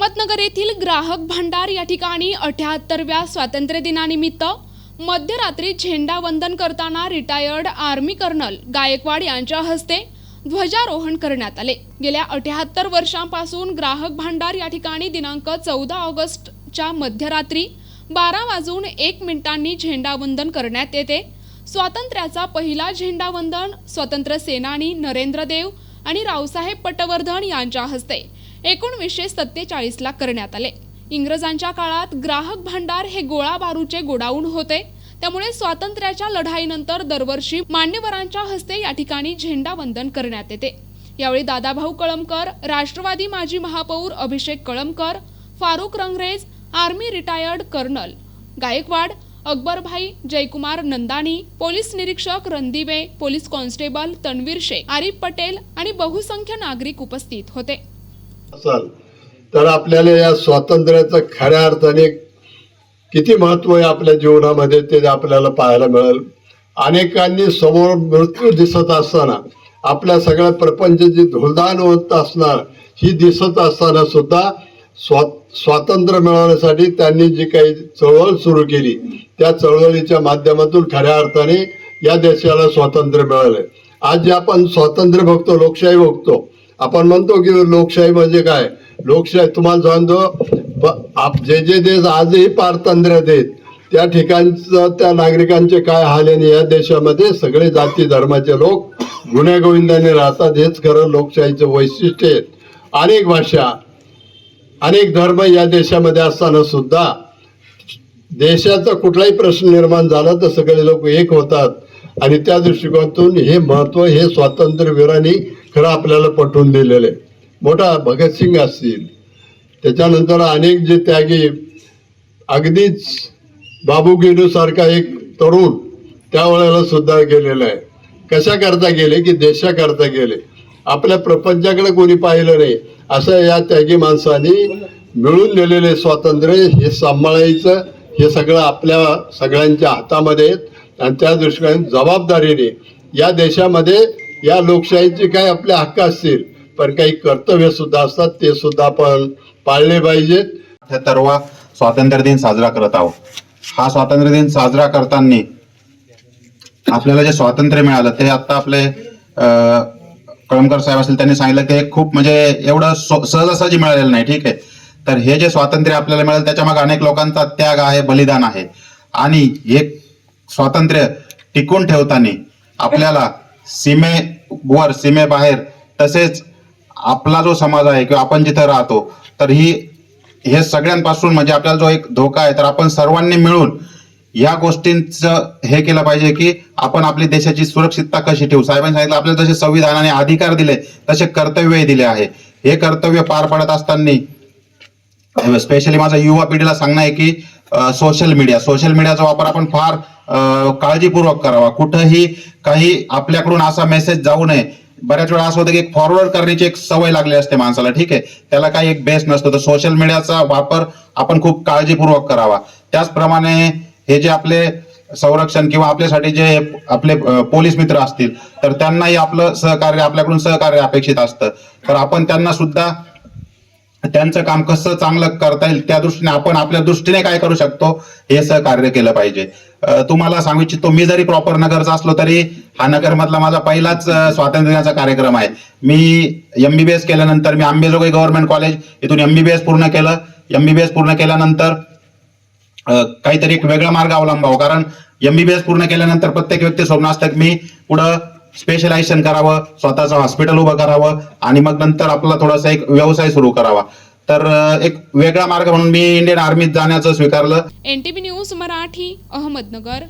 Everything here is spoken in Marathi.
अहमदनगर येथील ग्राहक भांडार या ठिकाणी अठ्याहत्तरव्या स्वातंत्र्य दिनानिमित्त मध्यरात्री झेंडा वंदन करताना रिटायर्ड आर्मी कर्नल गायकवाड यांच्या हस्ते ध्वजारोहण करण्यात आले. गेल्या अठ्याहत्तर वर्षांपासून ग्राहक भांडार या ठिकाणी दिनांक चौदा ऑगस्टच्या मध्यरात्री बारा वाजून एक मिनिटांनी झेंडावंदन करण्यात येते. स्वातंत्र्याचा पहिला झेंडावंदन स्वतंत्र सेनानी नरेंद्र देव आणि रावसाहेब पटवर्धन यांच्या हस्ते एकोणवीसशे सत्तेचाळीसला करण्यात आले. इंग्रजांच्या काळात ग्राहक भांडार हे गोळा बारूचे गोडाऊन होते. त्यामुळे स्वातंत्र्याच्या लढाईनंतर दरवर्षी मान्यवरांच्या हस्ते या ठिकाणी झेंडावंदन करण्यात येते. यावेळी दादाभाऊ कळमकर राष्ट्रवादी माजी महापौर Abhishek Kalamkar Farukh Rangrej army retired colonel Gaikwad Akbarbhai Jaykumar Nandani police निरीक्षक रणदिवे पोलीस कॉन्स्टेबल तन्वीर शेख आरिफ पटेल आणि बहुसंख्य नागरिक उपस्थित होते. असाल तर आपल्याला या स्वातंत्र्याचं खऱ्या अर्थाने किती महत्त्व आहे आपल्या जीवनामध्ये ते आपल्याला पाहायला मिळेल. अनेकांनी समोर मृत्यू दिसत असताना आपल्या सगळ्या प्रपंचाची धुलदान होत असणार ही दिसत असताना सुद्धा स्वा स्वातंत्र्य मिळवण्यासाठी त्यांनी जी काही चळवळ सुरू केली त्या चळवळीच्या माध्यमातून खऱ्या अर्थाने या देशाला स्वातंत्र्य मिळालंय. आज जे आपण स्वातंत्र्य बघतो लोकशाही बघतो आपण म्हणतो की लोकशाही म्हणजे काय? लोकशाही तुम्हाला सांगतो आप- जे जे देश आजही पारतंत्र्य देत त्या ठिकाणचं त्या नागरिकांचे काय हाल आहे या देशामध्ये सगळे जाती धर्माचे लोक गुन्हेगोविंदाने राहतात. हेच खरं लोकशाहीचं वैशिष्ट्य आहे. अनेक भाषा अनेक धर्म या देशामध्ये असताना सुद्धा देशाचा कुठलाही प्रश्न निर्माण झाला तर सगळे लोक एक होतात. आणि त्या दृष्टिकोनातून हे महत्त्व हे स्वातंत्र्यवीरांनी खरं आपल्याला पटवून दिलेलं आहे. मोठा भगतसिंग असतील. त्याच्यानंतर अनेक जे त्यागी अगदीच बाबू गेडूसारखा एक तरुण त्यावेळेला सुद्धा गेलेला आहे. कशाकरता गेले की देशाकरता गेले? आपल्या प्रपंचाकडे कोणी पाहिलं नाही. असं या त्यागी माणसांनी मिळून दिलेले स्वातंत्र्य हे सांभाळायचं हे सगळं आपल्या सगळ्यांच्या हातामध्ये आणि त्या दृष्टीने जबाबदारीने या देशामध्ये या लोकशाहीचे काय आपले हक्क असतील पण काही कर्तव्य सुद्धा असतात ते सुद्धा आपण पाळले पाहिजेत. अठ्याहत्तरवा स्वातंत्र्य दिन साजरा करत आहोत. हा स्वातंत्र्य दिन साजरा करताना आपल्याला जे स्वातंत्र्य मिळालं ते आता आपले अं, कळमकर साहेब असतील त्यांनी सांगितलं की हे खूप म्हणजे एवढं सहजासहजी मिळालेलं नाही ठीक आहे. तर हे जे स्वातंत्र्य आपल्याला मिळालं त्याच्यामागे अनेक लोकांचा त्याग आहे बलिदान आहे. आणि हे स्वातंत्र्य टिकून ठेवताना आपल्याला सीमेवर सीमेबाहेर तसेच आपला जो समाज आहे किंवा आपण जिथे राहतो तर ही हे सगळ्यांपासून म्हणजे आपल्याला जो एक धोका आहे तर आपण सर्वांनी मिळून या गोष्टींचं हे केलं पाहिजे की आपण आपली देशाची सुरक्षितता कशी ठेवू. साहेबांनी सांगितलं आपल्याला जसे संविधानाने अधिकार दिले तसे कर्तव्यही दिले आहे. हे कर्तव्य पार पडत असताना स्पेशली माझा युवा पिढीला सांगणं आहे की सोशल मीडिया सोशल मीडियाचा वापर आपण फार काळजीपूर्वक करावा. कुठंही काही आपल्याकडून असा मेसेज जाऊ नये. बऱ्याच वेळा असं होतं की एक फॉरवर्ड करण्याची एक सवय लागली असते माणसाला ठीक आहे? त्याला काही एक बेस नसतो. तर सोशल मीडियाचा वापर आपण खूप काळजीपूर्वक करावा. त्याचप्रमाणे हे जे आपले संरक्षण किंवा आपल्यासाठी जे आपले पोलीस मित्र असतील तर त्यांनाही आपलं सहकार्य आपल्याकडून सहकार्य अपेक्षित असतं. तर आपण त्यांना सुद्धा त्यांचं काम कसं चांगलं करता येईल त्या दृष्टीने आपण आपल्या दृष्टीने काय करू शकतो हे सहकार्य केलं पाहिजे. तुम्हाला सांगू इच्छितो मी जरी प्रॉपर नगरचा असलो तरी हा नगर मधला माझा पहिलाच स्वातंत्र्याचा स्वातंत्र्य दिनाचा कार्यक्रम आहे. मी एमबीबीएस केल्यानंतर मी आंबेजोगाई गव्हर्नमेंट कॉलेज इथून एमबीबीएस पूर्ण केलं. एमबीबीएस पूर्ण केल्यानंतर काहीतरी एक वेगळा मार्ग अवलंबावा कारण एमबीबीएस पूर्ण केल्यानंतर प्रत्येक व्यक्ती स्वप्न असतं की मी पुढं स्पेशलायझेशन करावं स्वतःचं हॉस्पिटल उभं करावं आणि मग नंतर आपला थोडासा एक व्यवसाय सुरू करावा. तर एक वेगळा मार्ग म्हणून मी इंडियन आर्मीत जाण्याचं स्वीकारलं. N news Marathi Ahmednagar.